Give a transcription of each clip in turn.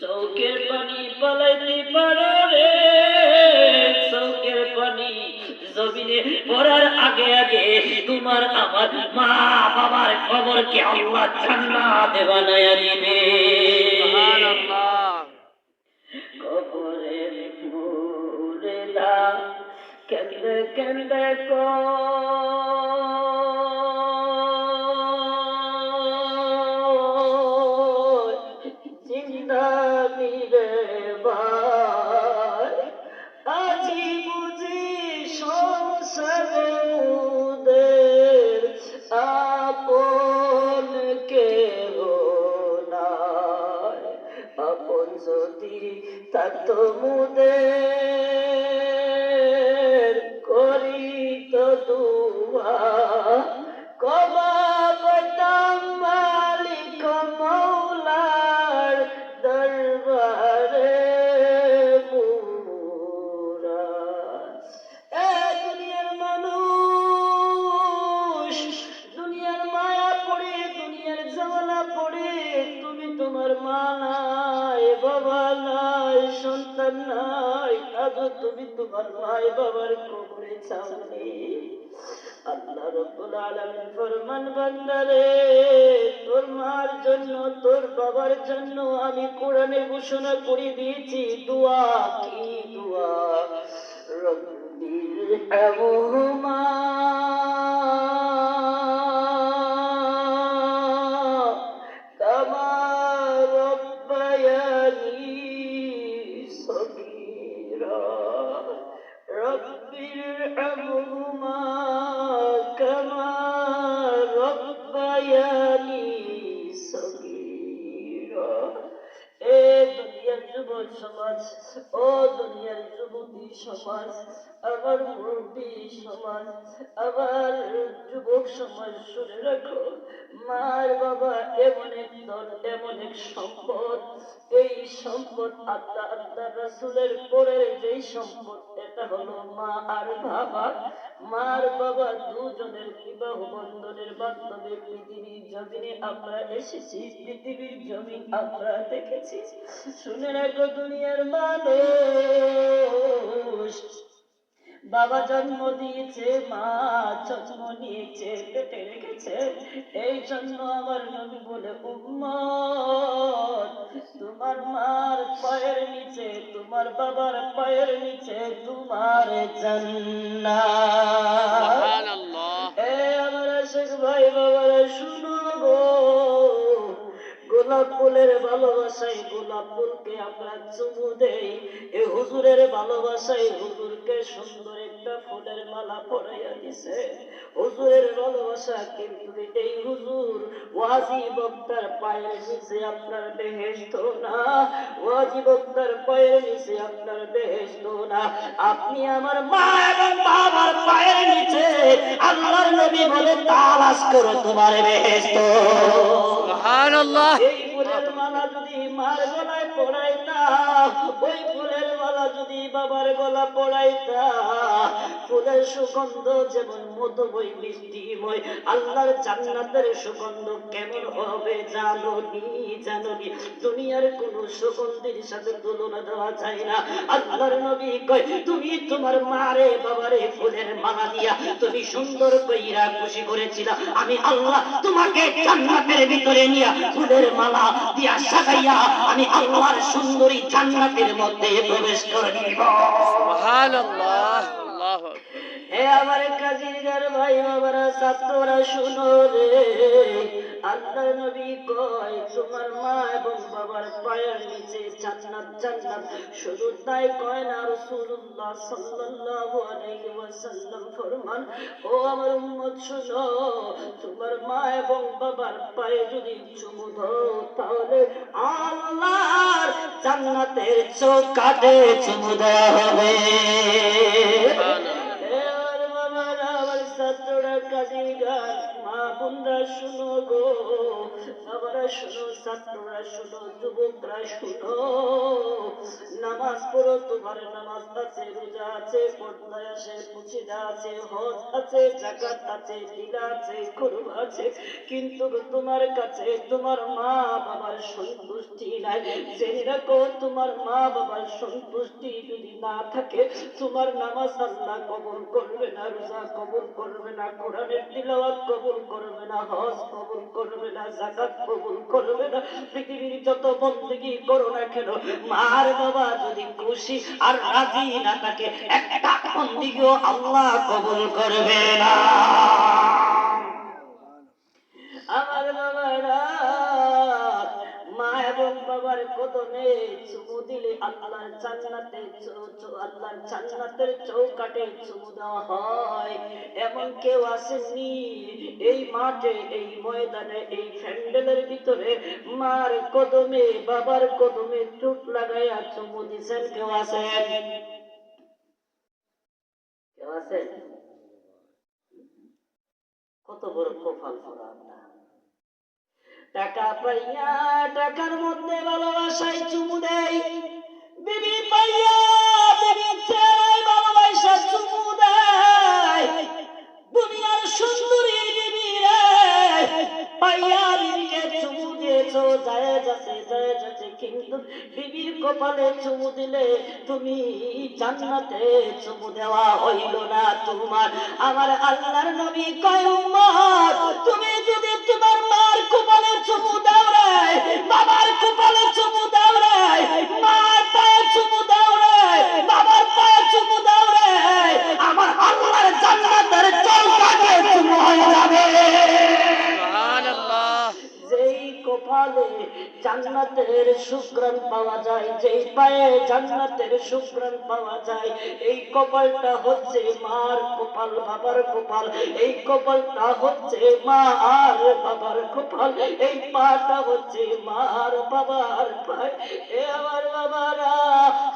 চৌকের পানি পালাইতে পারো রে চৌকের পানি জমিনে পড়ার আগে আগে তোমার আমার মা বাবার খবরকে আল্লাহ জান্নাত বানায়া দিবে কবরের মুরেদা কেন্দে কেন্দে কয় me. আল্লাহ রব্বুল আলামিন তোর মার জন্য, তোর বাবার জন্য আমি কোরআনে ঘোষণা করে দিয়েছি। দোয়া, কি দোয়া? রব্বির হামহুমা দুনিয়ার সমাজ ও দুনিয়ার যুবতী সমাজ আমার মুরব্বী সমাজ আমার যুবক সমাজ শুনে রাখো। মার বাবা এমন এক দল এমন এক সম্পদ। এই সম্পদ আল্লাহ আল্লাহ রাসুলের পরের যেই সম্পদ, এটা হলো মা আর বাবা। মার বাবা দুজনের বিবাহ বন্ধনের মাধ্যমে পৃথিবীর জমিনে আমরা এসেছি, পৃথিবীর জমিন আমরা দেখেছি। শুনে রাখো দুনিয়ার মানুষ। বাবা জন্ম দিয়েছে মা জন্ম নিয়েছে পেটে রেখেছে। এই জন্য আমার নবী বলে উম্মত তোমার মার পায়ের নিচে তোমার বাবার পায়ের নিচে তোমার জান্নাত। এ আমার আশেক ভাই বাবারা শুনো গো গোলাপ ফুলের ভালোবাসায় গোলাপ ফুলকে আমরা চুমু দেই। এ হুজুরের ভালোবাসায় হুজুরকে সুন্দর একটা ফুলের মালা পরাইয়া দিছে। হুজুরের ভালোবাসা কিন্তু এই হুজুর। ওয়াজি বক্তার পায়ের নিচে আপনার বেহেস্ত না। ওয়াজি বক্তার পায়ের নিচে আপনার বেহেস্ত না। আপনি আমার মা এবং বাবার পায়ের নিচে আল্লাহর নবী বলে তালাশ করো তোমার বেহেস্ত সুবহানাল্লাহ এই ফুলের মালা যদি মার গলায় পড়াইতা ওই ফুলের মালা যদি বাবার গলা পড়াইতা ফুলের সুগন্ধ যেমন মধুময়, মিষ্টিময়, আল্লাহর জান্নাতের সুগন্ধ কেমন হবে জানোনি জানোনি। দুনিয়ার কোন সুগন্ধির সাথে তুলনা দেওয়া যায় না। আল্লাহর নবী কয়, তুমি তোমার মারে, বাবারে ফুলের মালা দিয়া তুমি সুন্দর কইরা খুশি করেছিলা। আমি আল্লাহ তোমাকে জান্নাতের ভিতরে নিয়া ফুলের মালা দিয়া সাজাইয়া আমি আল্লাহর সুন্দরী জান্নাতের মধ্যে প্রবেশ করে দিব সুবহানাল্লাহ। আল্লাহু হে আমার কাজির ভাই বাবারা ছাত্ররা শুনো রে। আল্লাহ নবী কয় তোমার মা এবং বাবার পায়ের নিচে জান্নাত জান্নাত। শুধু তাই কয় না রাসূলুল্লাহ সাল্লাল্লাহু আলাইহি ওয়াসাল্লাম ফরমান ও আমার উম্মত শুনো তোমার মা এবং বাবার পায়ে যদি চুমু দাও তাহলে আল্লাহর জান্নাতের চৌকাটে চুমু দেওয়া হবে। এবার বাবারা আমার ছাত্ররা কাজী গান বোনরা শুনো গো, বাবারা শুনো, ছাত্ররা শুনো, যুবকরা শুনো। নামাজ পড়ো, তোমার নামাজ আছে, রোজা আছে পর্দায় আছে পুচিদা আছে, হজ আছে, জাকাত আছে দিলা আছে করব আছে। কিন্তু তোমার কাছে তোমার মা বাবার সন্তুষ্টি নাই। জেনে রাখো, তোমার মা বাবার সন্তুষ্টি যদি না থাকে, তোমার নামাজ আল্লাহ কবুল করবে না, রোজা কবুল করবে না, কোরআনের তিলাওয়াত কবুল করবে না, হজ কবুল করবে না জাকাত কবুল করবে না, পৃথিবীর যত বন্দেগি করো না কেন, মার বাবা যদি খুশি আর রাজি না থাকে, একটা বন্দিগিও আল্লাহ কবুল করবে না। বাবার কদমে চুমু দিলে আল্লাহর জান্নাতে আল্লাহর জান্নাতের চৌকাটে চুমু দেওয়া হয়। এমন কেউ আসেননি। এই মাঠে, এই ময়দানে, এই প্যান্ডেলের ভিতরে মার কদমে, বাবার কদমে চোট লাগাইয়া চুমু দিছেন কেউ আছেন? কত বড় কপাল পড়া টাকা পাইয়া টাকার মধ্যে ভালোবাসায় চুমু দেয়। বিবি পাইয়া ভালোবাসা চুমু দেয়। দুনিয়ার সুন্দরী বিবি রে পাইয়া বিবিকে চুমু দিয়েছ। যায় যাচ্ছে যায় যাচ্ছে, কিন্তু বিবির কপালে চুমু দিলে তুমি জান্নাতে চুমু দেওয়া হইল না। তোমার, আমার আল্লাহর নবী কয় তুমি কপালে পাওয়া যায়, যেই পায়ে জান্নাতের সুগ্রাণ পাওয়া যায়, এই কপালটা হচ্ছে মার কপাল, বাবার কপাল, এই কপালটা হচ্ছে মা আর বাবার কপাল, এই পাটা হচ্ছে মার বাবার পায়। এ আমার বাবারা,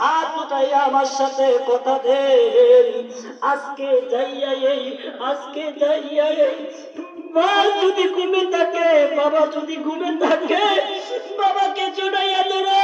হাত উঠাই আমার সাথে কথা দেন। আজকে যাইয়া এই, আজকে যাইয়া এই, মা যদি ঘুমে থাকে, বাবা যদি ঘুমে থাকে, বাবাকে জড়াইয়া ধরো।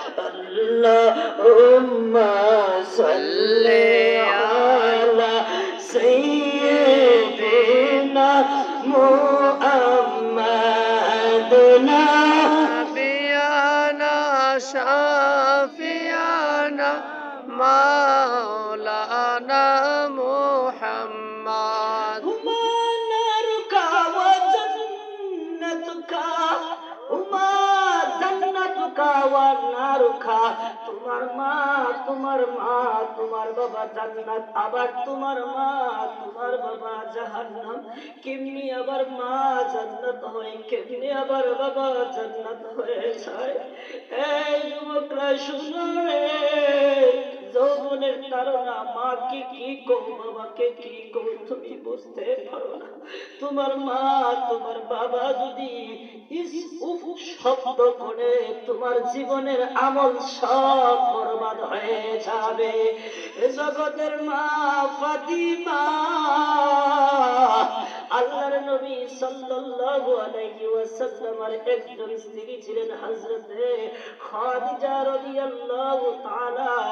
اللهم صل على سيدنا محمد نبينا شافينا ما তোমার মা তোমার মা, তোমার বাবা জান্নাত, আবার তোমার মা, তোমার বাবা জাহান্নাম। কেমনি আবার মা জান্নাত হয়, কেমনি আবার বাবা জান্নাত হয়ে যায়? এই যুবকরা, শুনো রে। যৌবনের তারা মাকে কি কো বাবাকে কি কো তুমি বুঝতে পারো না। তোমার মা, তোমার বাবা যদি শব্দ করে তোমার জীবনের আমল সব বরবাদ হয়ে যাবে। জগতের মা ফাতিমা, আল্লাহর নবী সাল্লাল্লাহু আলাইহি ওয়াসাল্লামের একজন স্ত্রী ছিলেন হযরতে খাদিজা রাদিয়াল্লাহু তাআলা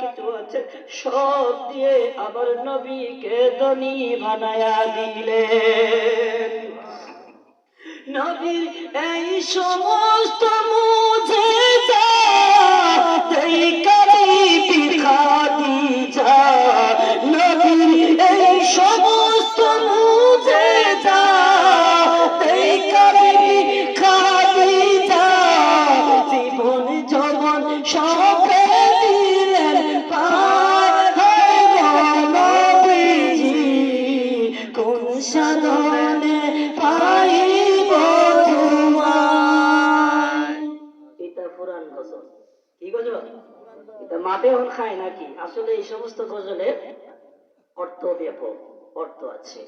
কিছু আছে, সব দিয়ে আবার নবীকে ধনী বানায়া দিলেন। নবীর এই সমস্ত মুঝে নবীর এই সমস্ত খায় নাকি? আসলে এই সমস্ত গজলের অর্থ ব্যাপক অর্থ আছে।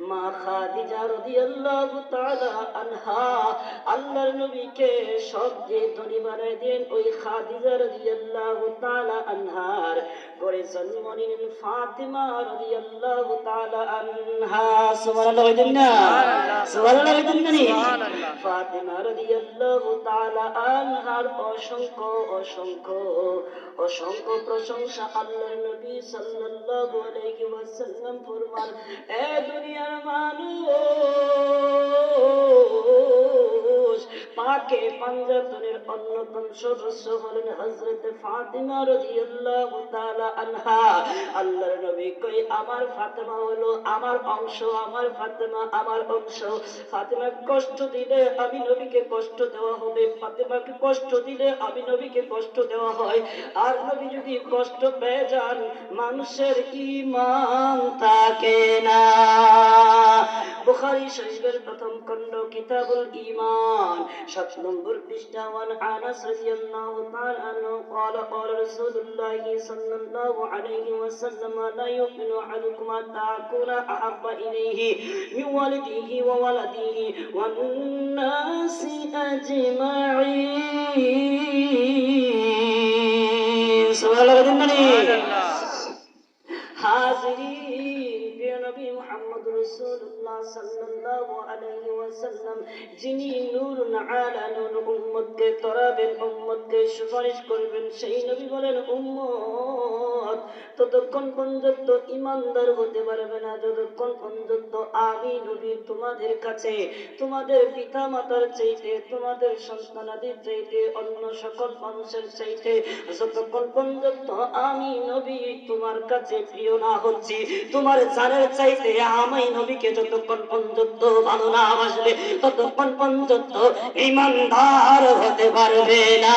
মা খাদিজা রাদিয়াল্লাহু তাআলা আনহা, আল্লাহর নবীকে সব যে ধনী বানায় দেন ওই খাদিজা রাদিয়াল্লাহু তাআলা আনহা। জন্ম নিলেন ফাতিমা রাদিয়াল্লাহু তাআলা আনহা সুবহানাল্লাহ বলেন না সুবহানাল্লাহ বলেন না? সুবহানাল্লাহ। রাদিয়াল্লাহু তাআলা আনহার অসংখ্য অসংখ্য অসংখ্য প্রশংসা আল্লাহর নবী সাল্লাল্লাহু আলাইহি ওয়াসাল্লাম ফরমান এ দুনিয়ার মানুষ পাকে পাঞ্জাতনের অন্যতম সদস্য হলেন হযরত ফাতিমা রাদিয়াল্লাহু তাআলা আনহা। আল্লাহর নবী কই আমার ফাতেমা হলো আমার অংশ, আমার ফাতেমা আমার অংশ। ফাতেমা কষ্ট দিলে আমি নবীকে কষ্ট দেওয়া হবে, ফাতেমাকে কষ্ট দিলে আমি নবীকে কষ্ট দেওয়া হয়। আর নবী যদি কষ্ট পেয়ে যান, মানুষের ইমান থাকে না। বুখারী শরীফের প্রথম খণ্ড, কিতাবুল সাত নম্বর পৃষ্ঠা ওয়ান আনাস রাদিয়াল্লাহু তাআলা আনহু قال قال رسول الله صلى الله عليه وسلم لا يؤمن أحدكم حتى أكون أحب إليه من والده وولده والناس أجمعين سبحان الله সুবহানাল্লাহ। মুহাম্মদ রাসূলুল্লাহ সাল্লাল্লাহু আলাইহি ওয়াসাল্লাম, যিনি নূরুন আলা নূর উম্মতকে তরাবেন, উম্মতকে সুপারিশ করবেন, সেই নবী বলেন, উম্মত! ততক্ষণ পর্যন্ত ইমানদার হতে পারবে না, যতক্ষণ পর্যন্ত আমি নবী তোমাদের কাছে, তোমাদের পিতা মাতার চাইতে, তোমাদের সন্তানাদের চাইতে, অন্য সকল মানুষের চাইতে, যতক্ষণ পর্যন্ত আমি নবী তোমার কাছে প্রিয় না হচ্ছি, তোমার জানের চাইতে আমি নবীকে যতক্ষণ পর্যন্ত ভালো না বাসবে ততক্ষণ পর্যন্ত ইমানদার হতে পারবে না।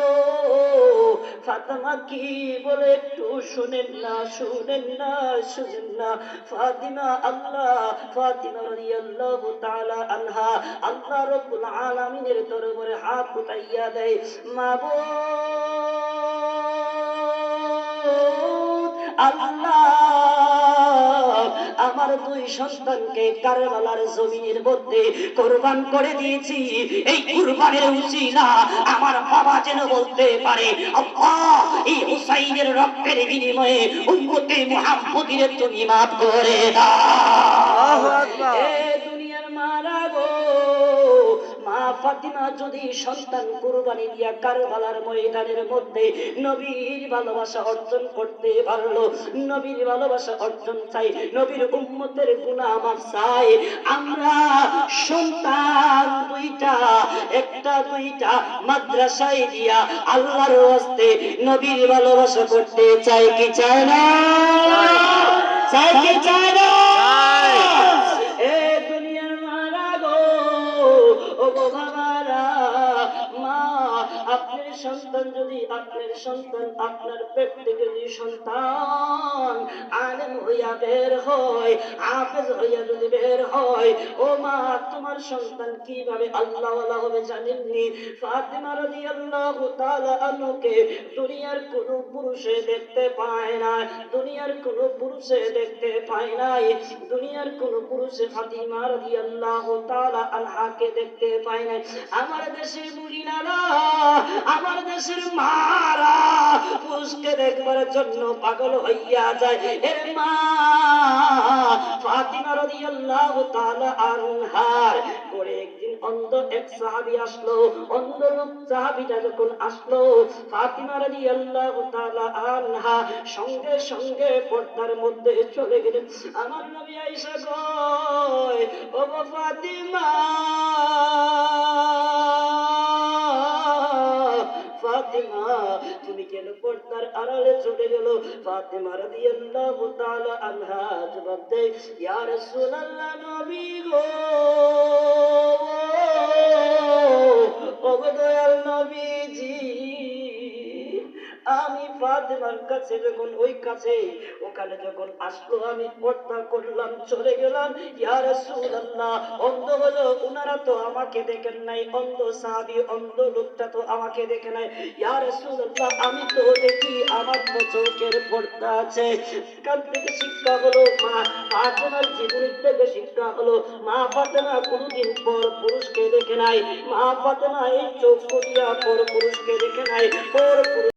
ফাতেমা কি বলে একটু শুনেন না শুনেন না শুনেন না। ফাতিমা আল্লাহ, ফাতিমা রাদিয়াল্লাহু তাআলা আনহা। আল্লাহ রাব্বুল আলামিনের দরবারে হাত উঠাইয়া দেয়, মাবুদ, আল্লাহ আমার দুই সন্তানকে কারবালার জমিনের মধ্যে কোরবান করে দিয়েছি। এই কুরবানের উচিলা আমার বাবা যেন বলতে পারে আল্লাহ এই হুসাইনের রক্তের বিনিময়ে উম্মতে মুহাম্মদির তুমি মাফ করে দাও। ফাতিমা যদি সন্তান কুরবানি দিয়া কারবালার ময়দানের মধ্যে নবীর ভালোবাসা অর্জন করতে পারল, নবীর ভালোবাসা অর্জন চাই, নবীর উম্মতের গুনাহ মাফ চাই, আমরা সন্তান দুইটা, একটা দুইটা মাদ্রাসায় দিয়া আল্লাহর হস্তে নবীর ভালোবাসা করতে চাই কি চায় না? চাই কি চায় না? সন্তান যদি আপনার সন্তান আপনার পেট থেকে যদি সন্তান আলেম হইয়া বের হয়, হাফেজ হইয়া যদি বের হয়, ও মা, তোমার সন্তান কীভাবে আল্লাহওয়ালা হবে জানেননি? ফাতিমা রাদিয়াল্লাহু তাআলা আনহুকে দুনিয়ার কোন পুরুষে দেখতে পায় না, দুনিয়ার কোন পুরুষে দেখতে পায় নাই, দুনিয়ার কোন পুরুষে ফাতিমা রাদিয়াল্লাহু তাআলা আনহাকে দেখতে পায় নাই। আমার দেশের মহিলারা আমার দেশের মারা পুরুষকে দেখবার জন্য পাগল হইয়া যায়। এর মা ফাতিমা রাদিয়াল্লাহু তাআলা আনহার করে একদিন অন্ধ এক সাহাবী আসলো। অন্ধ লোক সাহাবীটা যখন আসলো, ফাতিমা রাদিয়াল্লাহু তাআলা আনহা সঙ্গে সঙ্গে পর্দার মধ্যে চলে গেলেন। আমার নবী আয়েশা কয় ও ফাতিমা ফাতিমা তুমি কেন পর্দার আড়ালে চলে গেল? ফাতিমা রাদিয়াল্লাহু তাআলা আনহা জবাব দেয়, ইয়া রাসূলুল্লাহ নবী গো, ও গো দয়াল নবীজি আমি ফাতেমার কাছে যখন ওই কাছে ওখানে যখন আসলো, আমি পর্দা করলাম, চলে গেলাম। ইয়া রাসূলুল্লাহ, অন্ধ হলো, উনারা তো আমাকে দেখেন নাই। অন্ধ সাহাবী, অন্ধ লোকটা তো আমাকে দেখে নাই। ইয়া রাসূলুল্লাহ, আমি তো দেখি আমার তো চোখের পর্দা আছে। কাল থেকে শিক্ষা হলো, মা ফাতেমার জীবনের থেকে শিক্ষা হলো, মা ফাতেমা কোনদিন পর পুরুষকে দেখে নাই। মা ফাতেমা এই চোখ করিয়া পর পুরুষকে দেখে নাই। পর পুরুষ